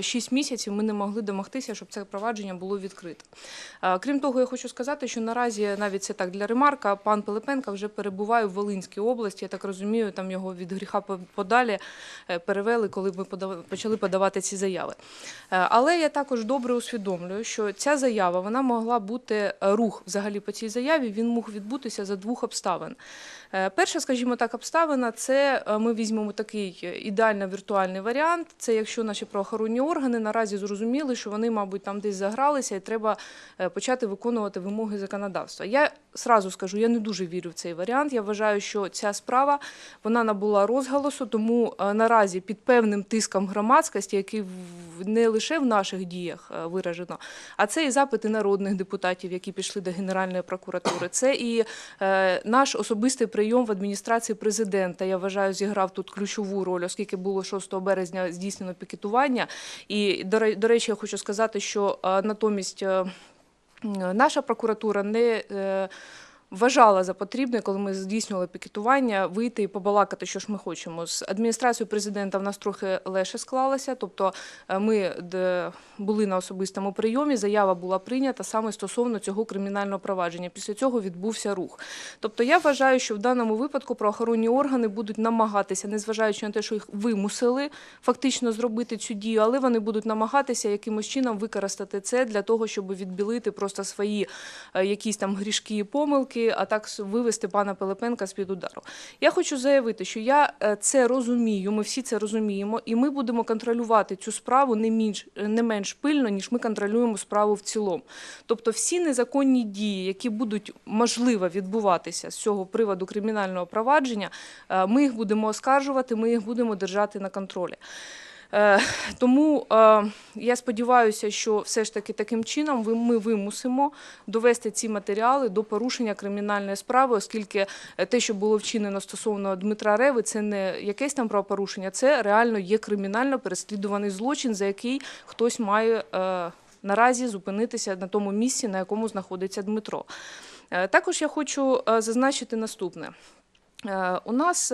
Шість місяців ми не могли домогтися, щоб це провадження було відкрите. Крім того, я хочу сказати, що наразі навіть це так для ремарка. Пан Пилипенко вже перебуває в Волинській області. Я так розумію, там його від гріха подалі е, перевели, коли ми почали подавати ці заяви. Е, Але я також добре усвідомлюю, що ця заява вона могла бути е, рух взагалі по цій заяві. Він мог відбутися за двох обставин. Е, Перша, скажімо так, обставина це е, ми візьмемо такий е, ідеально віртуальний варіант. Це якщо наші правоохоронні органи наразі зрозуміли, що вони, мабуть, там десь загралися, і треба почати виконувати вимоги законодавства. Я сразу скажу, я не дуже вірю в цей варіант. Я вважаю, що ця справа вона набула розголосу, тому е, наразі під певним тиском громадськості, який не лише в наших діях е, виражено, а це і запити народних депутатів, які пішли до Генеральної прокуратури. Це і е, наш особистий прийом в адміністрації президента. Я вважаю, зіграв тут ключову роль, оскільки було 6 березня здійснено пікетування. І до речі, я хочу сказати, що натомість. Наша прокуратура не е, вважала за потрібне, коли ми здійснювали пікетування, вийти і побалакати, що ж ми хочемо. З адміністрацією президента в нас трохи легше склалося. Тобто е, ми були на особистому прийомі, заява була прийнята саме стосовно цього кримінального провадження. Після цього відбувся рух. Тобто я вважаю, що в даному випадку правоохоронні органи будуть намагатися, незважаючи на те, що їх вимусили фактично зробити цю дію, але вони будуть намагатися якимось чином використати це для того, щоб відбілити просто свої е, якісь там грішки і помилки, а так вивести пана Пилипенка з-під удару. Я хочу заявити, що я е, це розумію, ми всі це розуміємо, і ми будемо контролювати цю справу не менш, не менш пильно, ніж ми контролюємо справу в цілому. Тобто всі незаконні дії, які будуть можливо відбуватися з цього приводу кримінального провадження, е, ми їх будемо оскаржувати, ми їх будемо держати на контролі. Е, Тому е, я сподіваюся, що все ж таки таким чином ми вимусимо довести ці матеріали до порушення кримінальної справи, оскільки е, те, що було вчинено стосовно Дмитра Реви, це не якесь там правопорушення, це реально є кримінально переслідуваний злочин, за який хтось має наразі зупинитися на тому місці, на якому знаходиться Дмитро. Також я хочу зазначити наступне. У нас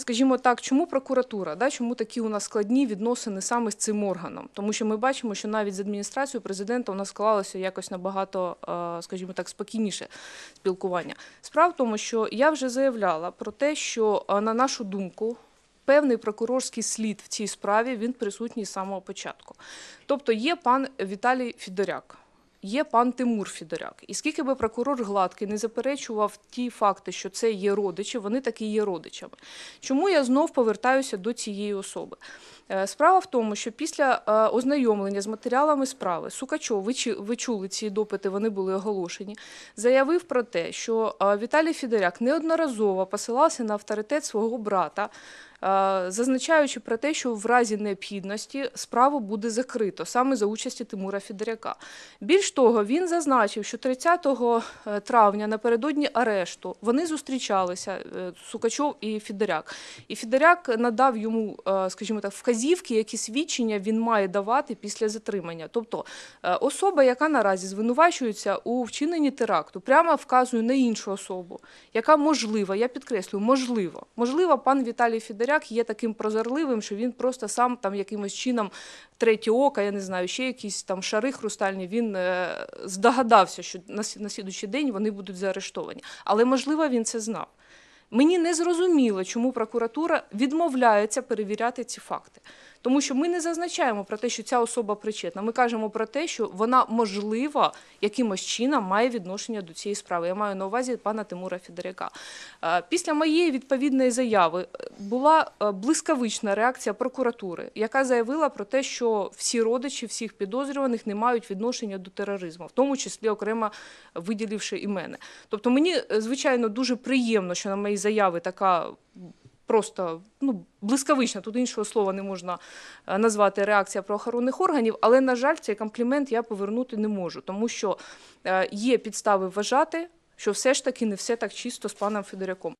Скажімо так, чому прокуратура? Да? Чому такі у нас складні відносини саме з цим органом? Тому що ми бачимо, що навіть з адміністрацією президента у нас склалося якось набагато, е, скажімо так, спокійніше спілкування. Справа в тому, що я вже заявляла про те, що е, на нашу думку. Певний прокурорський слід в цій справі він присутній з самого початку. Тобто є пан Віталій Фідоряк, є пан Тимур Фідоряк. І скільки би прокурор Гладкий не заперечував ті факти, що це є родичі, вони таки є родичами. Чому я знов повертаюся до цієї особи? Е, Справа в тому, що після е, ознайомлення з матеріалами справи Сукачов, ви, чули ці допити, вони були оголошені, заявив про те, що е, Віталій Фідоряк неодноразово посилався на авторитет свого брата, зазначаючи про те, що в разі необхідності справу буде закрито саме за участі Тимура Фідоряка. Більш того, він зазначив, що 30 е, травня напередодні арешту вони зустрічалися е, Сукачов і Фідоряк. І Фідоряк надав йому, е, скажімо так, вказівки, які свідчення він має давати після затримання. Тобто е, особа, яка наразі звинувачується у вчиненні теракту, прямо вказує на іншу особу, яка можлива, я підкреслюю, можливо. Можливо, пан Віталій Фідоряк є таким прозорливим, що він просто сам там якимось чином третє ока, я не знаю, ще якісь там шари хрустальні. Він е, здогадався, що на слідуючий день вони будуть заарештовані. Але можливо він це знав. Мені не зрозуміло, чому прокуратура відмовляється перевіряти ці факти. Тому що ми не зазначаємо про те, що ця особа причетна. Ми кажемо про те, що вона можливо якимось чином має відношення до цієї справи. Я маю на увазі пана Тимура Федоряка. Е, Після моєї відповідної заяви е, була е, блискавична реакція прокуратури, яка заявила про те, що всі родичі всіх підозрюваних не мають відношення до тероризму, в тому числі окремо виділивши і мене. Тобто мені, звичайно, дуже приємно, що на мої заяви така просто ну, блискавична, тут іншого слова не можна е, назвати реакція правоохоронних органів, але, на жаль, цей комплімент я повернути не можу, тому що е, є підстави вважати, що все ж таки не все так чисто з паном Федоряком.